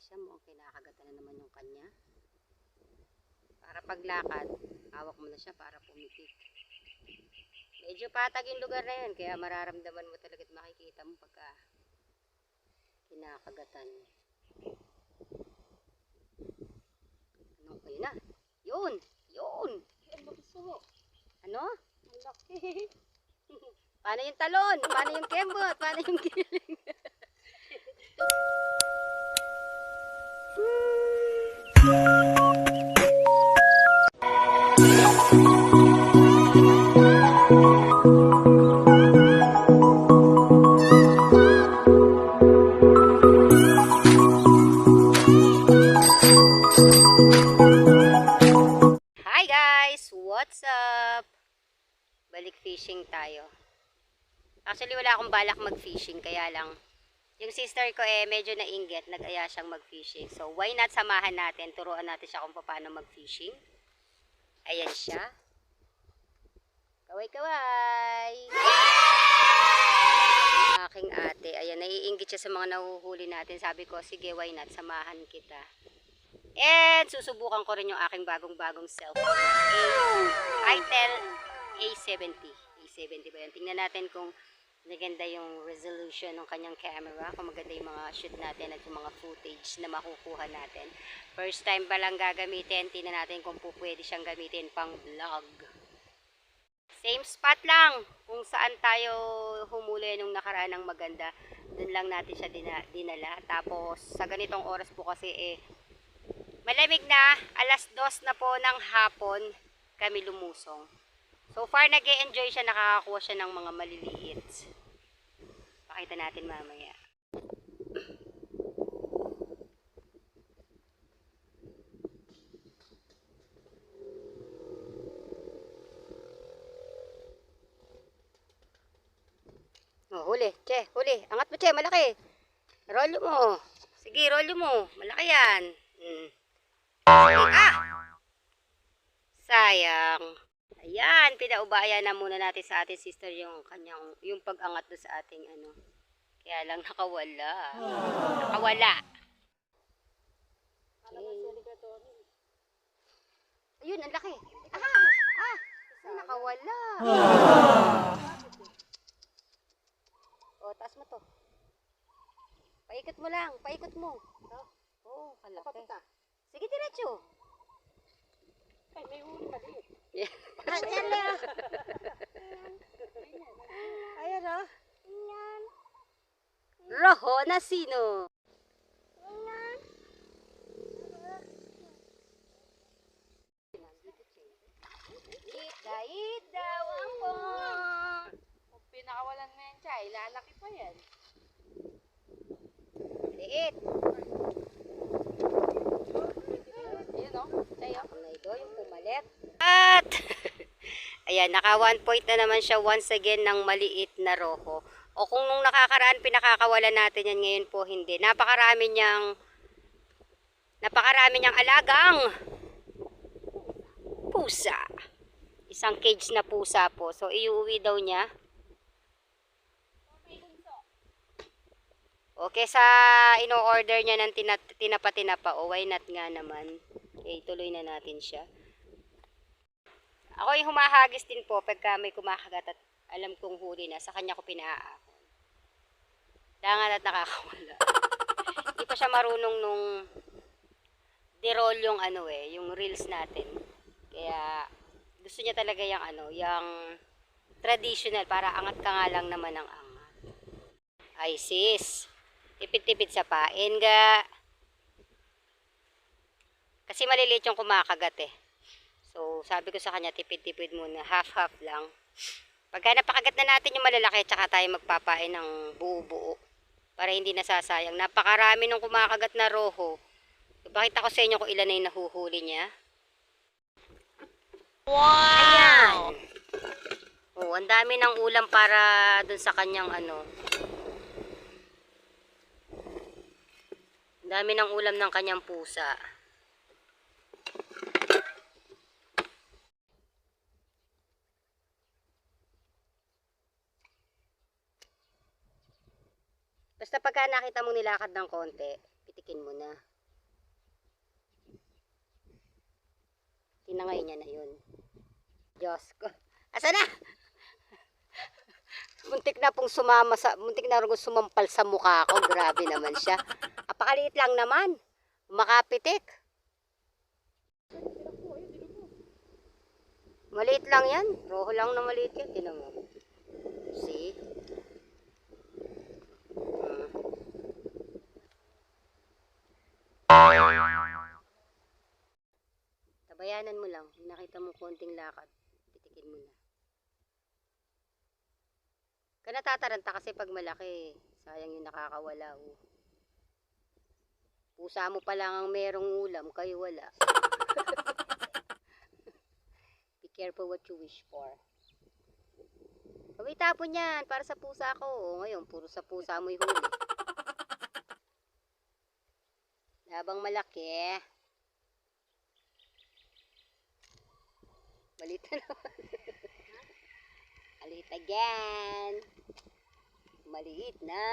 siya. Mukhang kinakagatan na naman yung kanya. Para paglakad, hawak mo na siya para pumikit. Medyo patag yung lugar na yun, kaya mararamdaman mo talaga at makikita mo pagka kinakagatan. Ano? Ayun na. Yun! Yun! Ano? Paano yung talon? Paano yung kembot? Paano yung kiling? Hi guys! What's up? Balik fishing tayo. Actually wala akong balak mag-fishing kaya lang sister ko eh medyo nainggit, nag-aya siyang mag-fishing. So why not samahan natin, turuan natin siya kung paano mag-fishing. Ayan siya. Kaway-kaway! Aking ate, ayan, naiinggit siya sa mga nahuhuli natin. Sabi ko, sige, why not, samahan kita. And susubukan ko rin yung aking bagong-bagong cellphone. A, Itel A70. A70 ba yun? Tingnan natin kung maganda yung resolution ng kanyang camera, kung maganda yung mga shoot natin at yung mga footage na makukuha natin. First time pa lang gagamitin, tingnan natin kung po pwede siyang gamitin pang vlog. Same spot lang kung saan tayo humuli nung nakaraan ng maganda. Doon lang natin siya dina, dinala. Tapos sa ganitong oras po kasi eh, Malamig na, alas dos na po ng hapon kami lumusong. So far, nag enjoy siya, nakakakuha siya ng mga maliliit. Pakita natin mamaya. Oh, huli. Che, huli. Angat mo, Che. Malaki. Rolyo mo. Sige, rolyo mo. Malaki yan. Hmm. Ah! Sayang. Ayan, pinaubayan na muna natin sa ating sister yung kanyang, yung pag-angat doon sa ating ano. Kaya lang nakawala. Nakawala. Okay. Ayun, ang laki. Ah! Ah! Ay, nakawala. O, taas mo to. Paikot mo lang, paikot mo. Oo, oh, kalaki. Sige, diretso. Maliit. Ayan na. Ayan o. Roho na sino? Ida, ida, wampo. Kung pinakawalan mo yan siya, ilalaki pa yan. Liit. Ayan o. Tayo. Ang ito, yung pumalit. At, ayan, naka one point na naman siya once again ng maliit na roho. O kung nung nakakaraan, pinakakawalan natin yan ngayon po, hindi. Napakarami niyang, napakarami niyang alagang pusa. Isang cage na pusa po. So, iuwi daw niya. Okay, sa ino-order niya ng tina- tinapa-tinapa, o why not nga naman. Okay, tuloy na natin siya. Ako yung humahagis din po pagka may kumakagat at alam kong huli na, sa kanya ko pinaahon. Dangan at nakakawala. Hindi pa siya marunong nung dirol yung ano eh, yung reels natin. Kaya gusto niya talaga yung ano, yung traditional para angat ka nga lang naman ng angat. Ay sis, tipid-tipid sa pain ga. Kasi maliliit yung kumakagat eh. So, sabi ko sa kanya, tipid-tipid muna, half-half lang. Pagka napakagat na natin yung malalaki, tsaka tayo magpapain ng buo-buo. Para hindi nasasayang. Napakarami ng kumakagat na roho. Ipakita ko sa inyo kung ilan na yung nahuhuli niya. Wow! Ayan. Oh, ang dami ng ulam para dun sa kanyang ano. Ang dami ng ulam ng kanyang pusa. Basta pagka nakita mo nilakad ng konti, pitikin mo na. Tinangay niya na yun. Diyos ko. Asa na? muntik na pong sumama sa, muntik na rin sumampal sa mukha ko. Grabe naman siya. Apakaliit lang naman. Makapitik. Maliit lang yan. Roho lang na maliit yan. Tinan mo. See? Tabayanan mo lang. Nakita mo konting lakad, pitikin mo na. Ka kasi pag malaki, sayang yung nakakawala. Oh. Pusa mo pa lang ang merong ulam, kayo wala. Be careful what you wish for. Kaway tapon yan, para sa pusa ko. O ngayon, puro sa pusa mo huli. Habang malaki, Malit na naman. Maliit again. Maliit na.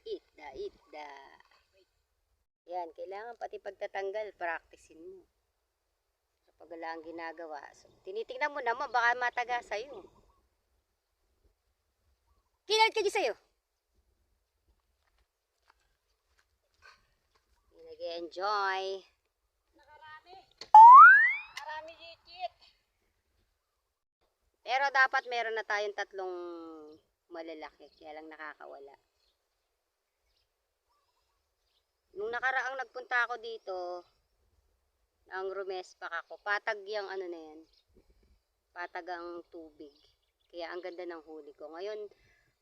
Itda, itda. Yan, kailangan pati pagtatanggal, practicein mo. Sa pagala ang ginagawa. So, tinitingnan mo naman, baka mataga sa'yo. Kinal ka sa'yo. Nag-enjoy. Nakarami. Marami jikit. Pero dapat meron na tayong tatlong malalaki, kaya lang nakakawala. Nung nakaraang nagpunta ako dito, ang rumespak ako, patag yung ano na yan, patag ang tubig. Kaya ang ganda ng huli ko. Ngayon,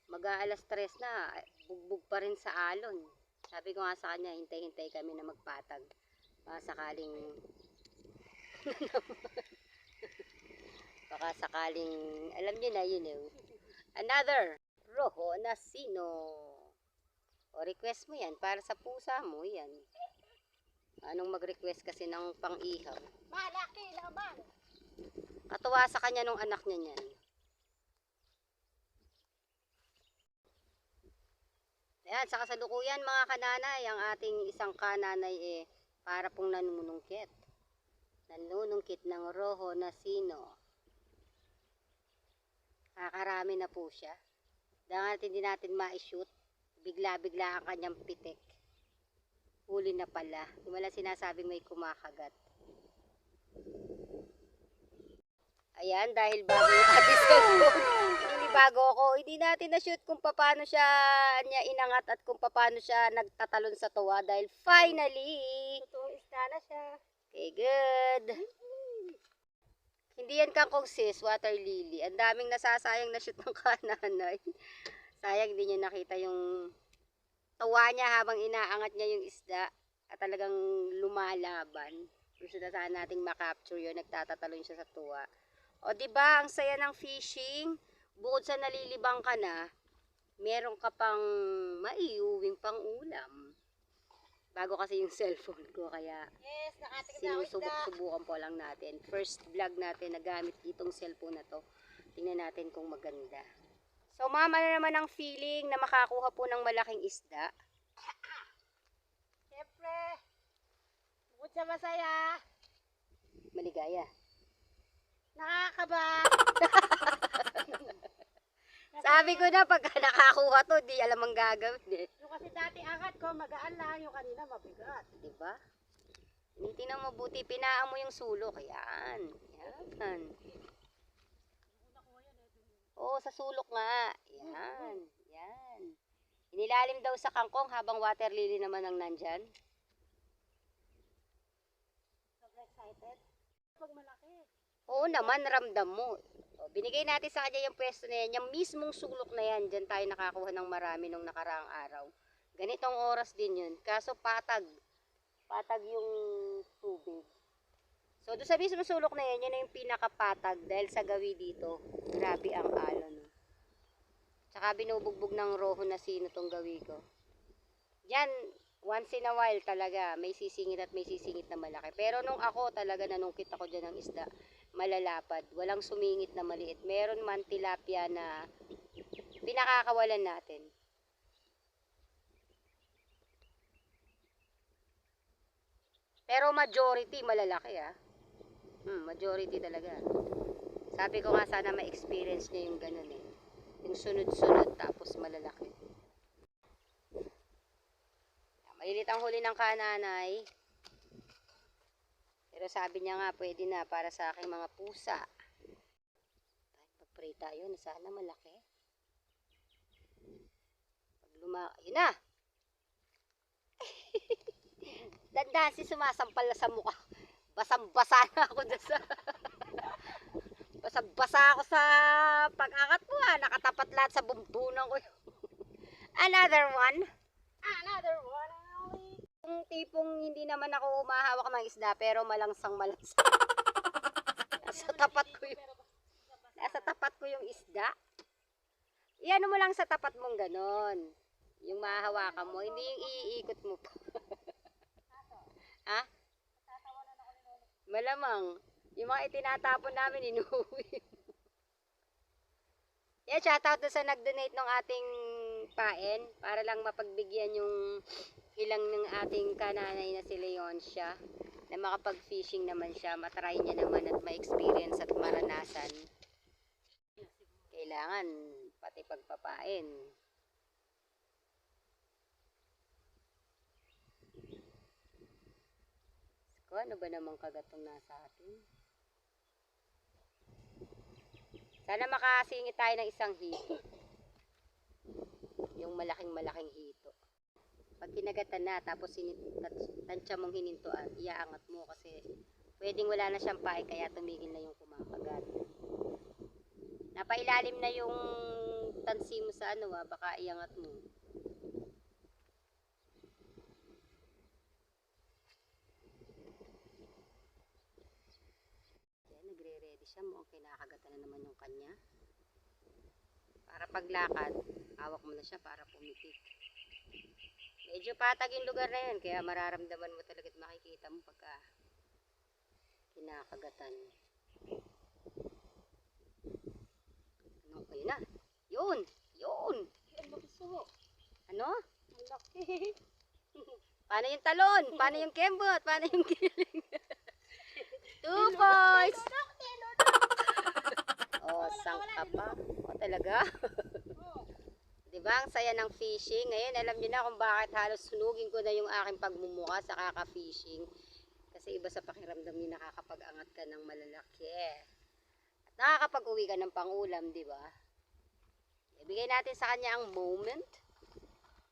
mag-aalas tres na, bugbog pa rin sa alon. Sabi ko nga sa kanya, hintay-hintay kami na magpatag. Baka sakaling Baka sakaling, alam niyo na yun eh. Another, roho na sino. O request mo yan, para sa pusa mo, yan. Anong mag-request kasi ng pang-ihaw. Malaki naman. Katuwa sa kanya nung anak niya niyan. Ayan, sa kasalukuyan mga kananay, ang ating isang kananay eh, para pong nanunungkit. Nanunungkit ng roho na sino. Kakarami na po siya. Dahil hindi natin ma-shoot, bigla-bigla ang kanyang pitik. Huli na pala. Wala sinasabing may kumakagat. Ayan, dahil bago yung ating cellphone, hindi bago ako, hindi natin na-shoot kung paano siya niya inangat at kung paano siya nagtatalon sa tuwa dahil finally, Totoong isda na siya. okay, good. Hindi yan kangkong sis, water lily. Ang daming nasasayang na shoot ng kananay. Sayang hindi niya nakita yung tuwa niya habang inaangat niya yung isda at talagang lumalaban. Gusto na sana nating makapture yun, nagtatatalon siya sa tuwa. O di ba ang saya ng fishing? Bukod sa nalilibang ka na, meron ka pang maiuwing pang ulam. Bago kasi yung cellphone ko, kaya Yes, sinusubok-subukan po lang natin. First vlog natin na gamit itong cellphone na to. Tingnan natin kung maganda. So, mama na naman ang feeling na makakuha po ng malaking isda. Siyempre. Bukod sa masaya. Maligaya. Nakakaba. Sabi ko na, pagka nakakuha to, di alam ang gagawin eh. Yung kasi dati angat ko, magaan lang. Yung kanina mabigat. Diba? Tinitingnan mo buti, pinaan mo yung sulok. Yan. Yan. Oo, sa sulok nga. Yan. Yan. Inilalim daw sa kangkong habang water lily naman ang nandyan. Sobrang excited. Pag malaki. Oo naman, ramdam mo. O, binigay natin sa kanya yung pwesto na yan. Yung mismong sulok na yan, dyan tayo nakakuha ng marami nung nakaraang araw. Ganitong oras din yun. Kaso patag. Patag yung tubig. So, doon sa mismong sulok na yan, yun na yung pinakapatag dahil sa gawi dito. Grabe ang alon. No? Tsaka binubugbog ng roho na sino tong gawi ko. Yan, once in a while talaga, may sisingit at may sisingit na malaki. Pero nung ako talaga nanungkit ako dyan ng isda, malalapad. Walang sumingit na maliit. Meron man tilapia na pinakakawalan natin. Pero majority malalaki ah. Hmm, majority talaga. Sabi ko nga sana ma-experience niya yung ganun eh. Yung sunod-sunod tapos malalaki. Malilit ang huli ng kananay. Pero sabi niya nga pwede na para sa aking mga pusa. Pag-pray tayo na sana malaki. Pag luma... Yun na! Dandan si sumasampal na sa mukha. Basang-basa na ako dyan sa... Basang-basa ako sa pag-angat mo ah. Nakatapat lahat sa bumbunan ko. Another one. Another one. Yung tipong hindi naman ako umahawak ng isda pero malangsang malangsang. Nasa tapat ko yung, nasa tapat ko yung isda. Iyan mo lang sa tapat mong ganon. Yung mahahawakan mo, hindi yung iikot mo pa. ha? Malamang. Yung mga itinatapon namin, inuwi. Yeah, shoutout doon sa nag-donate ng ating paen para lang mapagbigyan yung ilang ng ating kananay na si Leoncia na makapag-fishing naman siya, matry niya naman at ma-experience at maranasan. Kailangan pati pagpapain. Ko, ano ba namang kagatong nasa atin? Sana makasingit tayo ng isang hito. Yung malaking malaking hito. Pag kinagatan na, tapos tansya mong hinintuan, iaangat mo kasi pwedeng wala na siyang pae kaya tumigil na yung kumakagat. Napailalim na yung tansi mo sa ano ah, baka iangat mo. Siya. Mukhang kinakagatan na naman yung kanya. Para paglakad, hawak mo na siya para pumitik. Medyo patag yung lugar na yun, kaya mararamdaman mo talaga at makikita mo pagka kinakagatan. Ano, ayun na. Yun! Yun! Ano? Malaki. Paano yung talon? Paano yung kembot? Paano yung kiling? Two points! oh, sangka pa. Oh, talaga? Ba? Ang saya ng fishing. Ngayon, alam niyo na kung bakit halos sunugin ko na yung aking pagmumuka sa kaka-fishing. Kasi iba sa pakiramdam ni nakakapag-angat ka ng malalaki. At nakakapag-uwi ka ng pangulam, di ba? Ibigay natin sa kanya ang moment.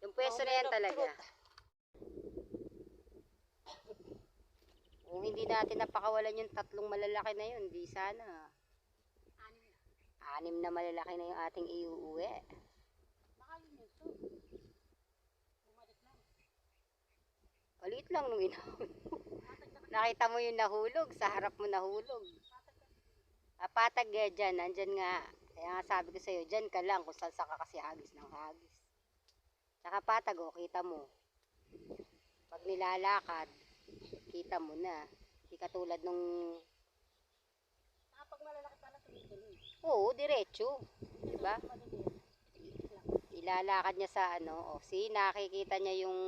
Yung pwesto na yan Moment talaga. Kung hindi natin napakawalan yung tatlong malalaki na yun, di sana. Anim na malalaki na yung ating iuuwi. Palit lang nung inahon. Nakita mo yung nahulog, sa harap mo nahulog. Apatag eh dyan, nandyan nga. Kaya nga sabi ko sa'yo, dyan ka lang kung saan ka kasi hagis ng hagis. Tsaka patag o, kita mo. Pag nilalakad, kita mo na. Di katulad nung, Kapag malalaki pala tuloy-tuloy. oo, diretso. Diba? Ilalakad niya sa ano, o, see, nakikita niya yung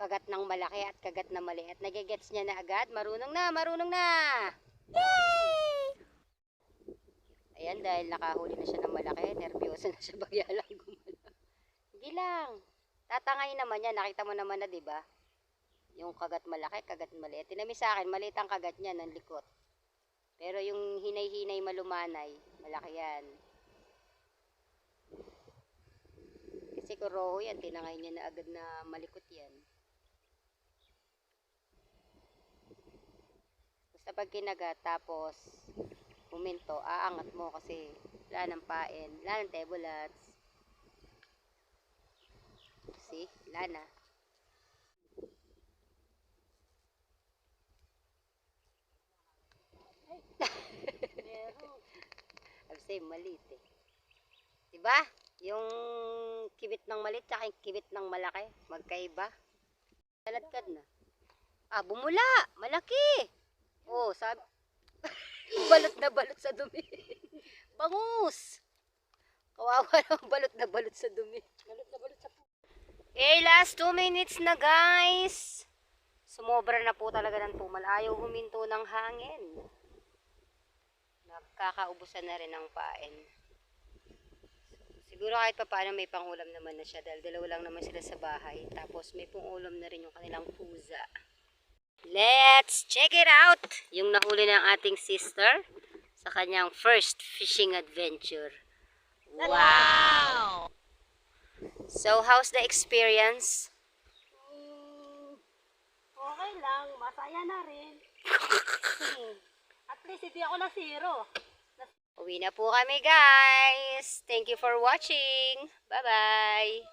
kagat ng malaki at kagat na maliit. Nagigets niya na agad. Marunong na, marunong na! Ayan, dahil nakahuli na siya ng malaki, nervyoso na siya bagya lang gumalaw. Hindi lang. Tatangay naman yan, nakita mo naman na, di ba? Yung kagat malaki, kagat maliit. Tinami sa akin, maliit ang kagat niya ng likot. Pero yung hinay-hinay malumanay, malaki yan. Kasi kung roho yan, tinangay niya na agad na malikot yan. Basta pag kinagat, tapos huminto, aangat mo kasi wala ng pain, wala ng tebulats. See? Wala na. Sabi sa'yo, maliit eh. Diba? Yung kibit ng maliit tsaka yung kibit ng malaki. Magkaiba. Taladkad na. Ah, bumula! Malaki! Oh, sabi... balot na balot sa dumi. Bangus! Kawawa lang balot na balot sa dumi. Balot na balot sa Okay, last two minutes na guys. Sumobra na po talaga ng tumal. Ayaw huminto ng hangin. Nakakaubusan na rin ng pain. Siguro kahit pa paano may pangulam naman na siya dahil dalawa lang naman sila sa bahay. Tapos may pangulam na rin yung kanilang pusa. Let's check it out! Yung nahuli ng ating sister sa kanyang first fishing adventure. Wow! So, how's the experience? Okay lang, masaya na rin. At least hindi ako na zero. Uwi na po kami guys. Thank you for watching. Bye-bye.